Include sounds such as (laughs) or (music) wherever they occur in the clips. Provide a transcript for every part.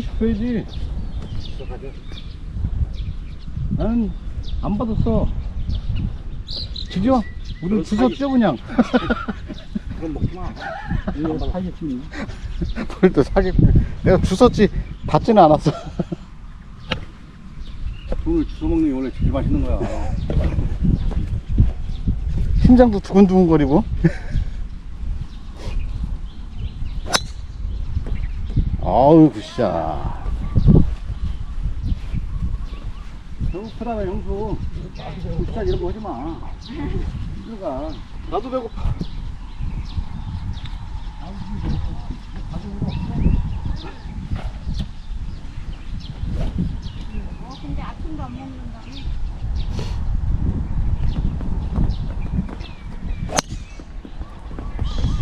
싶어야지. 나는 안 받았어. 지죠? 우리 주웠죠, 그냥. 그럼 먹지 마. 이거 사겠지. 뭘또 사기. 내가 주웠지, 받지는 않았어. 돈을 주워 먹는 게 원래 제일 맛있는 거야. 심장도 두근두근거리고. 아우, 굿샷. 배고프다며 형수. 진짜 이런 거 하지 마. 들어가. 나도 배고파. 어, 근데 아픈 거안 먹는다며?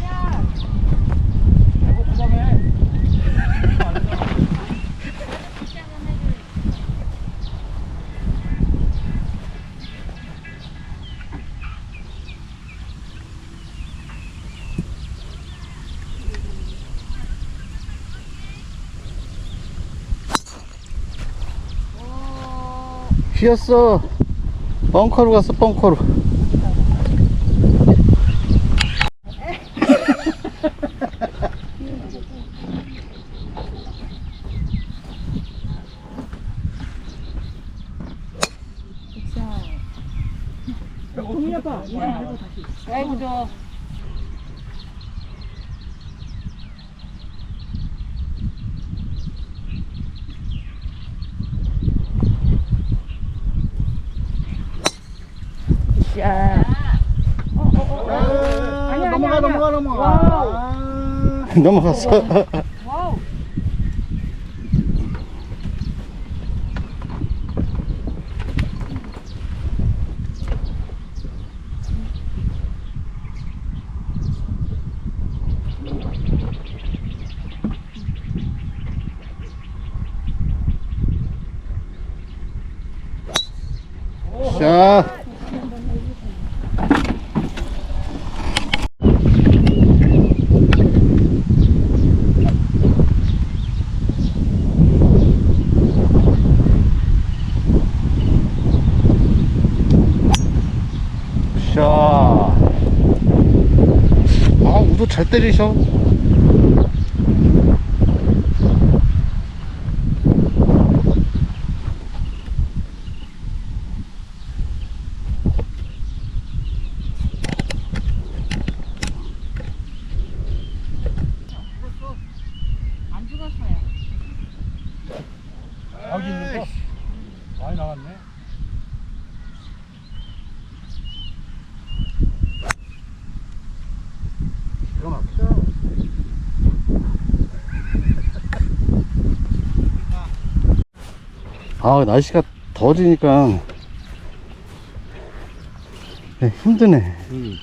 야, 배고프다며. 시작은 해줄. 오, 휘었어. 벙커로 갔어, 벙커로. 아이고 저. 야. 아니야, 넘어가, 아니야. 넘어가, 넘어가. 와우. 아. 넘어갔어. 와우. 자. 자. 아, 우도 잘 때리셔. 안 죽었어요. 여기 있는 거. 많이 나왔네. 이거 막혀. 아, 날씨가 더워지니까 네, 힘드네. 응.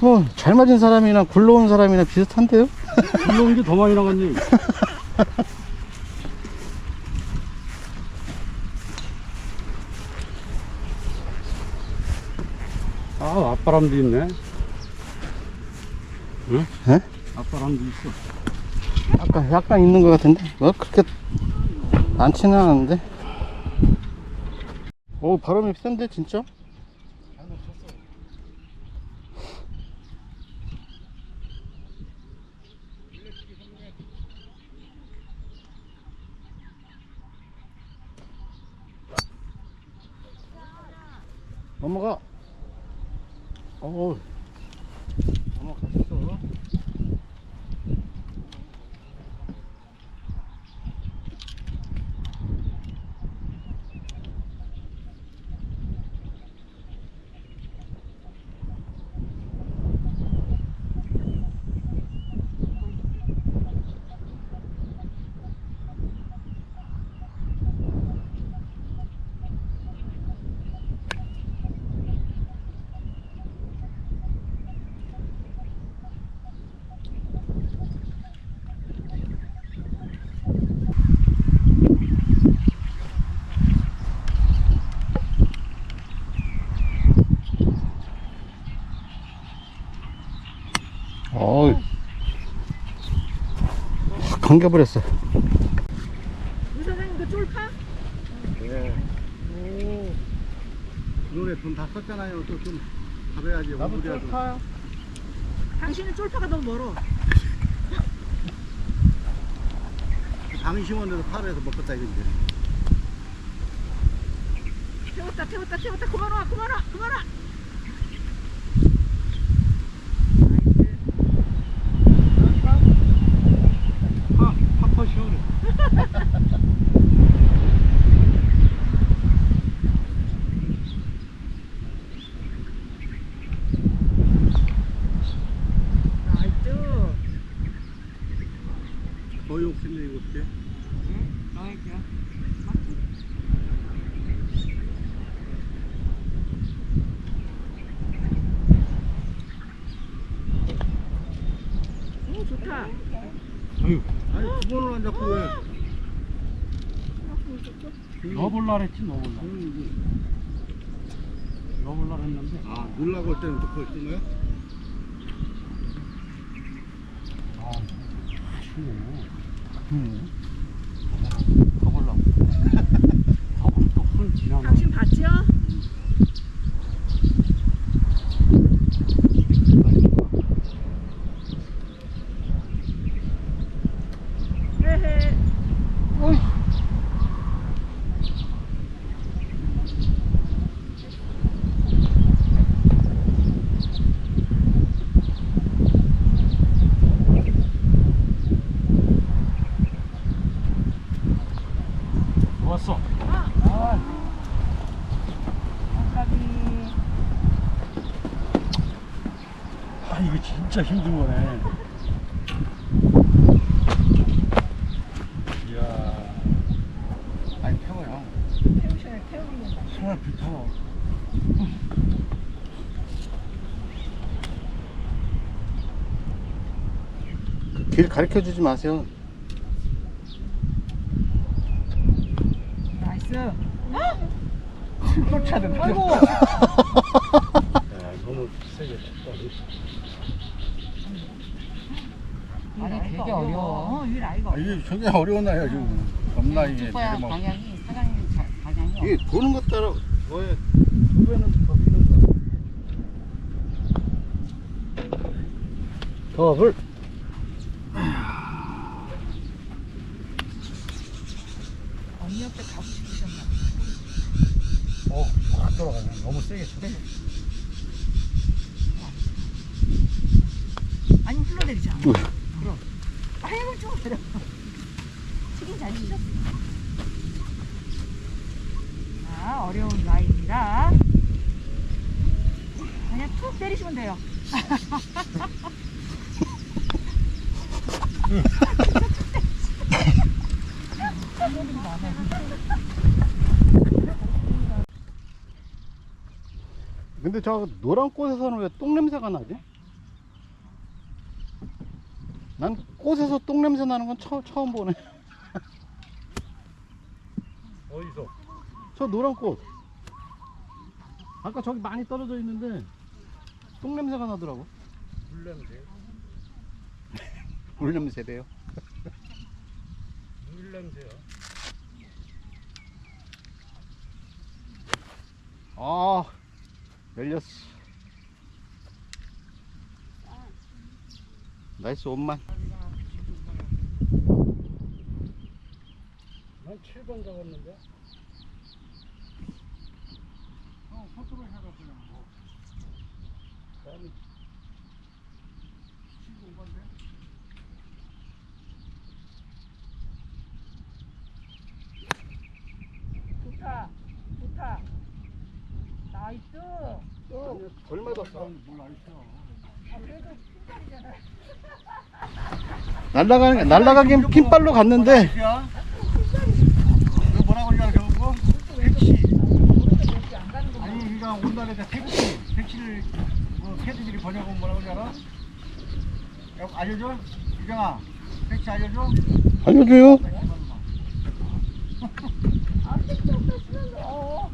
뭐, 잘 맞은 사람이나 굴러온 사람이나 비슷한데요? 물론 게더 많이 나갔네. (laughs) 아, 앞바람도 있네. 응? 에? 앞바람도 있어. 약간, 약간 있는 것 같은데? 뭐, 그렇게 많지는 않은데? 오, 바람이 센데, 진짜? 넘어가. 어우, 넘어갔어. 어이. 감겨버렸어. 우 사장님 그 쫄파? 예. 노래 돈다 썼잖아요. 또 좀 가봐야지. 오브리아도. 당신은 쫄파가 너무 멀어. 방심원에서 파로에서 먹었다 이건데. 태웠다 태웠다 태웠다 그만 와 그만 와 그만 와. 파, 파퍼 시원해. 나이스. 거의 없겠네, 이거 어떻게. 나이스. 오 좋다. 아유. 아니, 두 번을 안 잡고 왜. 넣어볼라 그랬지, 넣어볼라. 넣어볼라 그랬는데. 아, 놀라고 할 때는 또 그걸 쓴 거야? 아, 추워. 음. 가볼 또손 지나가. 당신 봤죠? 헤헤. 좋았어. 아, 이거 진짜 힘든 거네. 이야. 아니, 태워요. 태우셔야 태우는 거. 손을. 그길 가르쳐 주지 마세요. 나이스. 쫓아낸다. 아이고. 야, 너무 세게 쳤다. 아니 되게 어려워. 어, 이 나이가 아, 이게 굉장히 어려운 나이야, 지금. 겁나 이게. 오빠야 내리막. 방향이 사장님 자- 방향이 이게 도는 것 따라 뭐에 두 배는 더 미는 거야. 더 불. 언니 옆에 가고 싶으셨나? 어, 확 돌아가네. 너무 세게 쳤어. 아니 흘러내리자. 어휴. 그럼. 아이고 좀 내려. 치긴 잘 치셨어. 자 어려운 라인이라 그냥 툭 때리시면 돼요. 근데 저 노란 꽃에서는 왜 똥냄새가 나지? 난 꽃에서 똥냄새 나는 건 처, 처음 보네. (laughs) 어디서? 저 노란 꽃. 아까 저기 많이 떨어져 있는데 똥냄새가 나더라고. 물냄새. 물냄새래요. 물냄새야. 아, 열렸어. 나이스 옷만. 난 7번 잡았는데. 뭐. 나는 15번데. 좋다. 좋다. 나이스. 덜 맞았어. 그래도 핀살이잖아. 날라가는 날라가긴 핀발로 갔는데 야? 너 뭐라 그러냐 저거? 택시. 아니 그러니까 온다니까 택시. 택시를 뭐 캐디들이 번역하면 뭐라 그러지 알아? 야, 알려줘? 유정아. 택시 알려줘? 알려줘요. 아, 택시 없다 쓰면 어.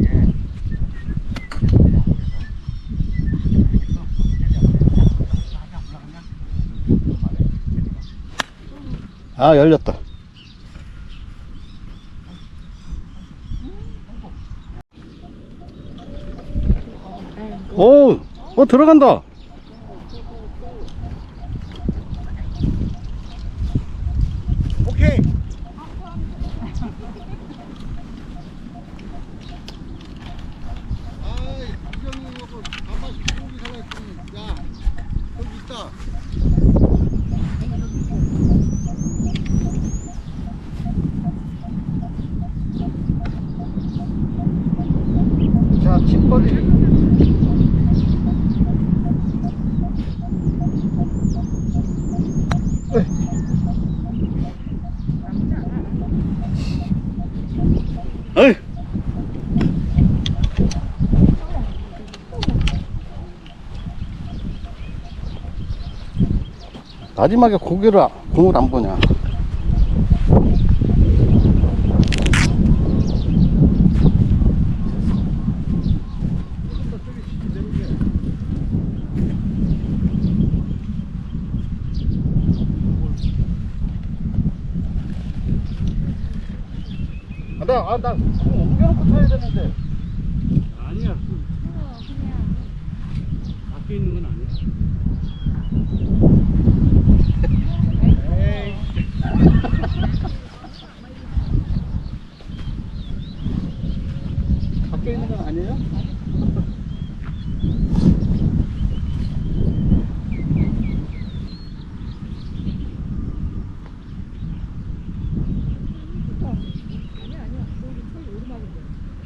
예. 아 열렸다 오, 어 들어간다. 오케이. 아이, 구경이하고 가만 고기 살았지. 야, 여기 있다. 자, 침벌이. 어이. 마지막에 고기를 아- 공을 안 보냐? 아, 나, 아, 나, 공 옮겨놓고 쳐야 되는데. 아니야. 밖에 있는 건 아니야. 에이. 밖에 있는 건 아니에요?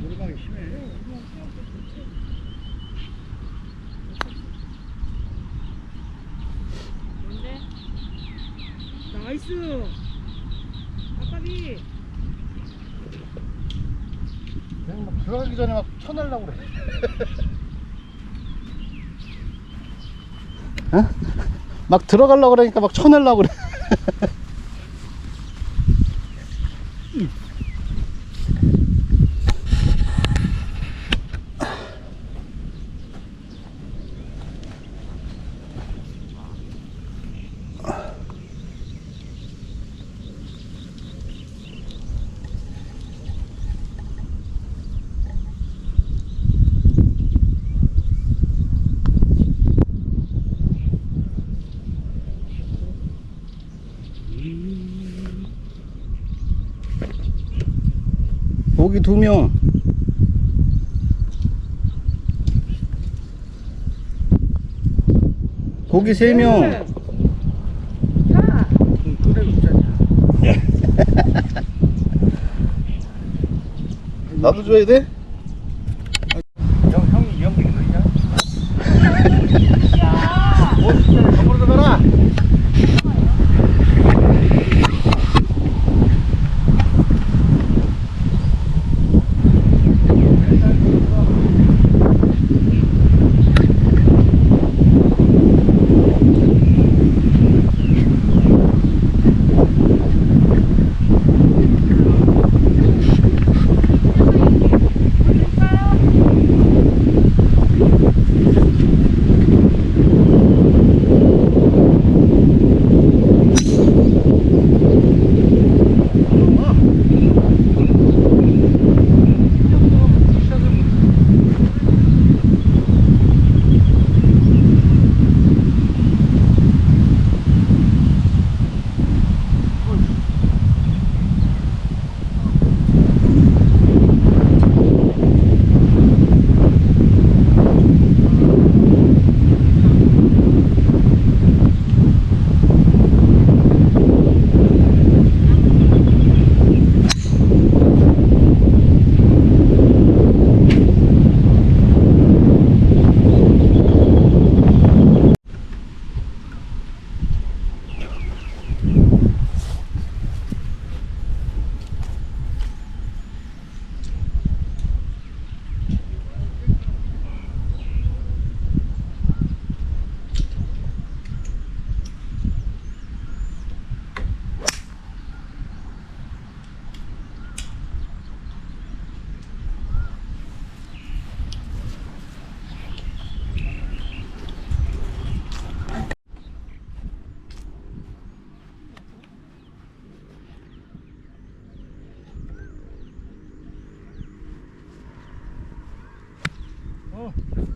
오르막이 심해. 나이스. 아까비. 그냥 막 들어가기 전에 막 쳐내려고 그래. 어? 막 들어가려고 그러니까 막 쳐내려고 그래. (laughs) 고기 두 명. 고기 세 명. 가. 그래 웃자냐. 나도 줘야 돼?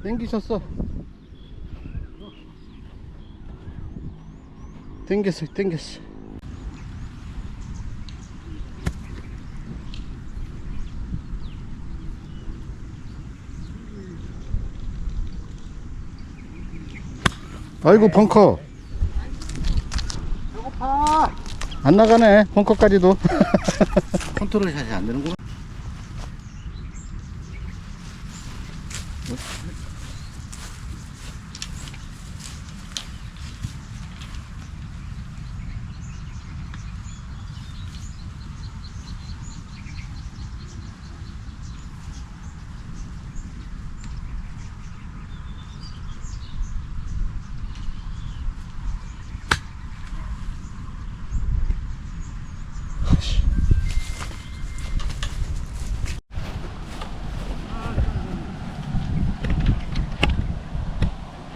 땡기셨어. 땡겼어, 땡겼어. 아이고 벙커 배고파. 안 나가네 벙커까지도 (laughs) 컨트롤 샷이 안 되는구나.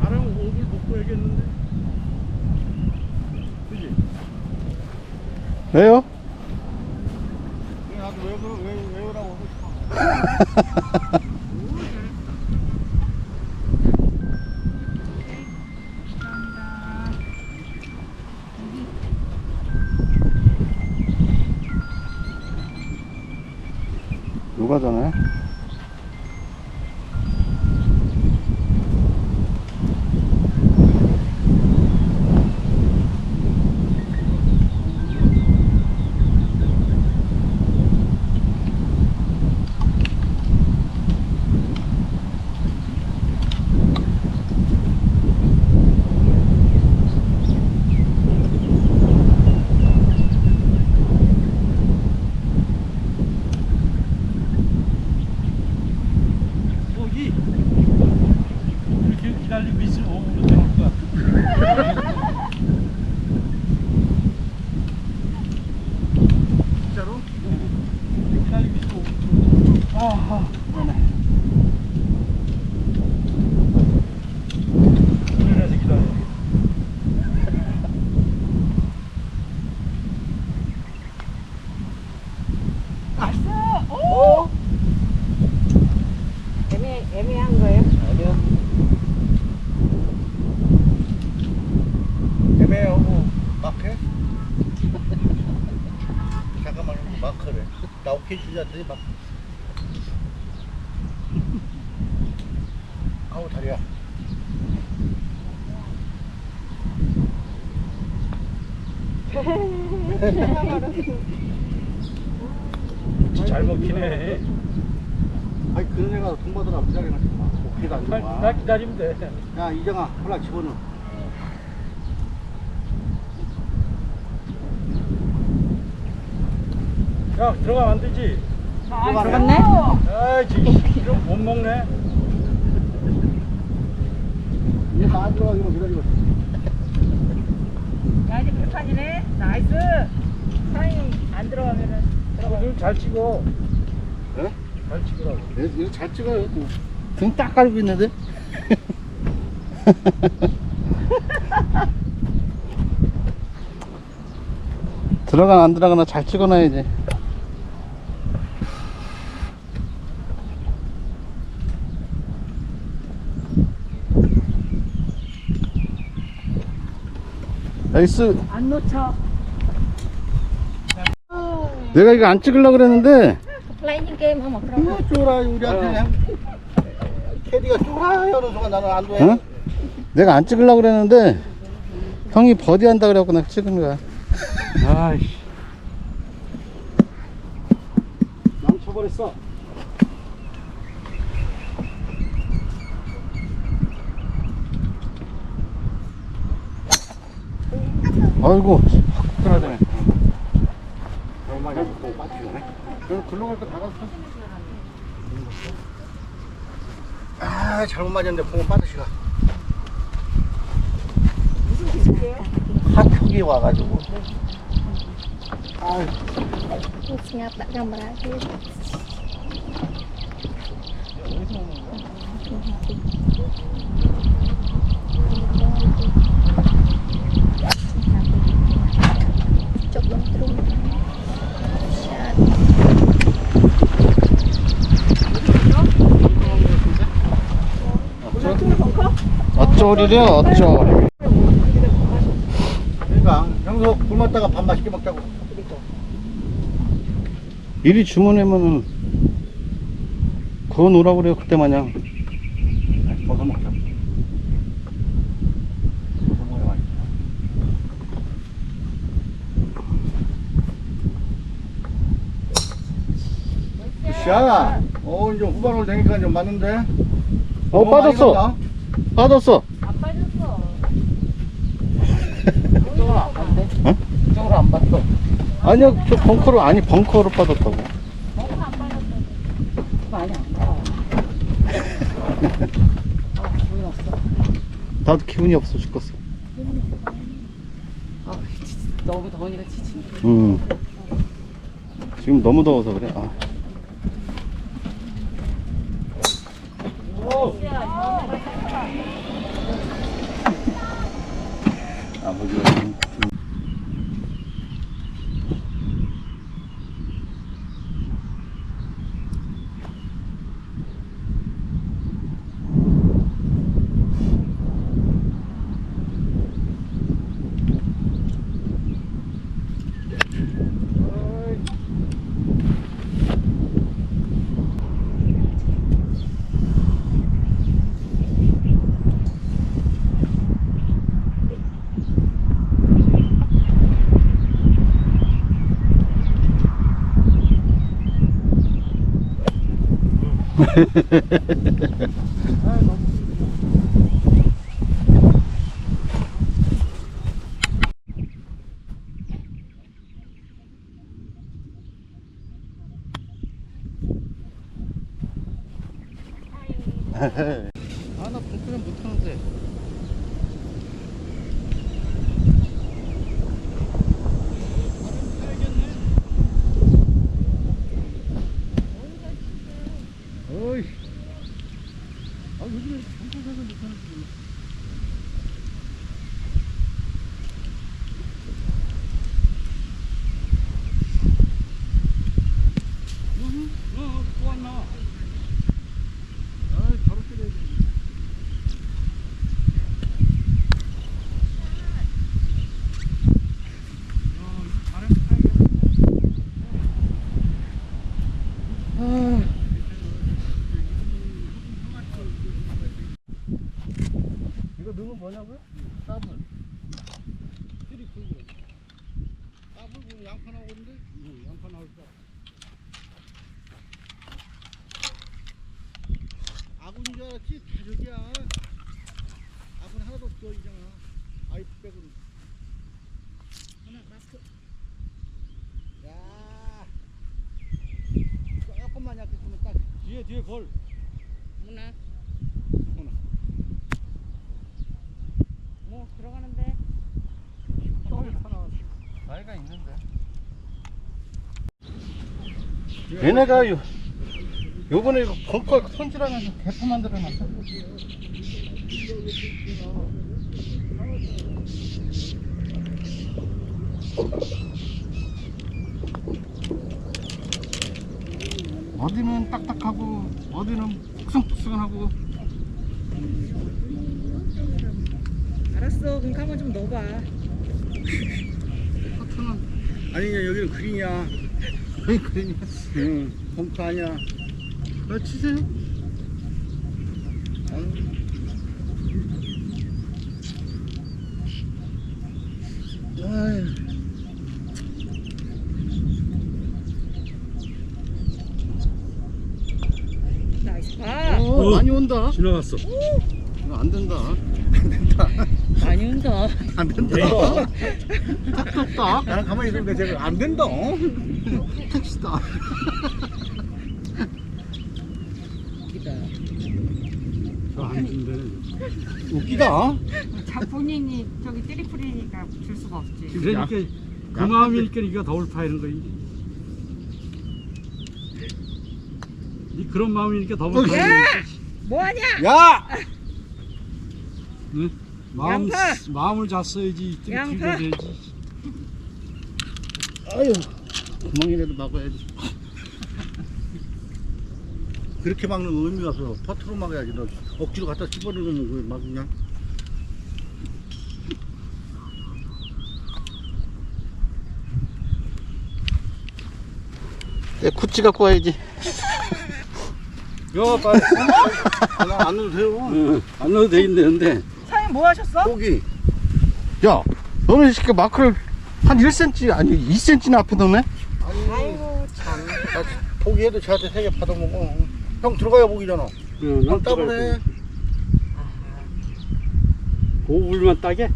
바람 5불 먹고 야겠는데 그지? 왜요? 나도 왜, 그러- 왜, 왜 오라고 하고 싶어. 누가 전에? 거기 이렇게 기다리고 있으면 5불로 들어올 거야 진짜로? 기다리고 있으면 5불 들어올 거야 아하 그래서 기다려 왔어. 오. 애매 애매한 거예요? 아니야. 애매하고 막해? 잠깐만 마크래. 나 오케이 주지 않더니 막. 아우 다리야. 잘 먹히네 아니 그런 애가 돈 나지 마. 오케이도 안 나, 좋아. 나 기다리면 돼 야 이정아 콜라 집어넣어. 야 들어가면 안 되지 아, 들어갔네. 아이씨 못 먹네 얘다 들어가기만 기다리고. 있어. 야 이제 불판이네. 나이스. 사장님 안 들어가면은 들어가. 오늘 잘 찍어 예? 잘 찍으라고 얘, 얘잘 찍어요. 등딱 깔고 있는데? (laughs) 들어가나 안 들어가나 잘 찍어놔야지 나이스 안 놓쳐. 내가 이거 안 찍으려고 그랬는데 플라이닝 게임 하면 그런 거. 이거 쫄아 우리한테 캐디가 쫄아요 하는 순간 나는 안 돼. 어? 내가 안 찍으려고 그랬는데 형이 버디 한다 그래갖고 내가 찍은 거야 아이씨 망쳐버렸어. 아이고 확 떨어지네 얼마나 또 빠지기 그럼 글로 갈 거다 갔어 아 잘못 맞았는데 봉어 빠지시가 학교기 와가지고 아유. Terus nyata gambar. 어쩌리래, 어쩌. 그러니까 형도 굶었다가 밥 맛있게 먹자고. 미리 주문하면은 그거 놓으라고 그래요, 그때 마냥. 벗어 먹자. 샤, 어 이제 후반으로 되니까 좀 맞는데. 어, 빠졌어. 빠졌어. 이쪽으로 안 봤어. 아니요, 저 벙커로, 아니, 벙커로 빠졌다고. 많이 안 가. 나도 기분이 없어 죽겠어. 아, 진짜 너무 더우니까 지친다. 음. 지금 너무 더워서 그래. 아. 아버지 가 (laughs) 좀- 좀 아, 나 벙커는 못하는데. 어이. 아, 요즘에 벙커 가서 못하는지. 어, 또 왔나? 아, 바로 때려야 돼. 이거 넣으면 뭐냐고요? 따블. 트리플. 따블 그 양파 나오는데? 응, 양파 나올 거. 아군 줄 알았지? 다 저기야. 아군 하나도 없어, 이잖아. 아이 빼고는. 하나, 마스크. 야. 조금만 약했으면 딱. 뒤에 뒤에 걸. 문화. 하나. 뭐 들어가는데. 나이가 있는데. 얘네가 요, 요번에 이거 벙커 손질하면서 대포 만들어놨어. 어디는 딱딱하고 어디는 푹성푹성하고 알았어. 그럼 한번 좀 넣어봐. 커트는 아니 여기는 그린이야. 그러니 응, 벙커 아니야. 아, 치세요. 아유. 나이스. 아, 어, 많이 온다. 지나갔어. 이거 안 된다. 많이 온다. 안 된다. 택도 없다. 나는 가만히 있으니까 제가 안 된다. 택시다. 웃기다. 저안 준대네. 웃기다. 자 본인이 저기 띠리풀이니까 줄 수가 없지. 그러니까 그 마음이니까 네가 더 울 파이는 거지. 네 그런 마음이니까 더울 어이. 파이는 거지. 뭐하냐? 야! 응? 마음 양파. 마음을 잤어야지. 양파. 해야지. 아유 구멍이라도 막아야지 그렇게 막는 의미가 없어. 퍼트로 막아야지. 너 억지로 갖다 집어넣으면 그막 그냥. 내 구찌 갖고 와야지 야 빨리. (laughs) 나안 넣어도 돼요. 응, 안 넣어도 되는데. 사장님 뭐 하셨어? 고기. 야 너는 이 새끼 마크를 한 1cm 아니 2cm나 앞에 넣네 아이고 참. 나 고기에도 저한테 세 개 받아먹어. 형 들어가야 고기잖아. 응, 형 따블해. 고불만 따게.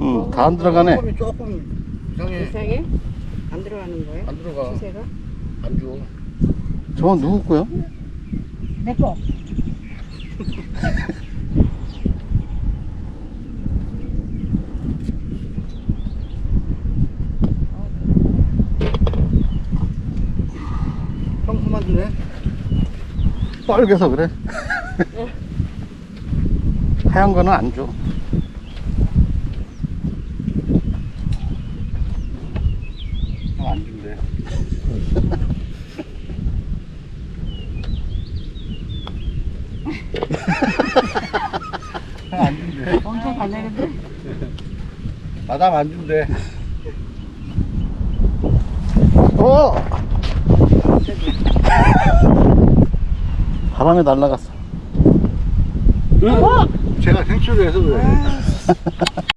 응 다 안 들어가네 조금 이상해. 이상해? 안 들어가는? 안 들어가. 주세가? (laughs) 안 줘. 저건 누구 거야? 내 거. 형 그만 주네. 빨개서 그래 하얀 거는 안 줘 형안 준대. 형안 준대. 엄청 달래는데. 마담 안 준대. 어! (laughs) 바람에 날라갔어. 제가 생초를 해서 그래.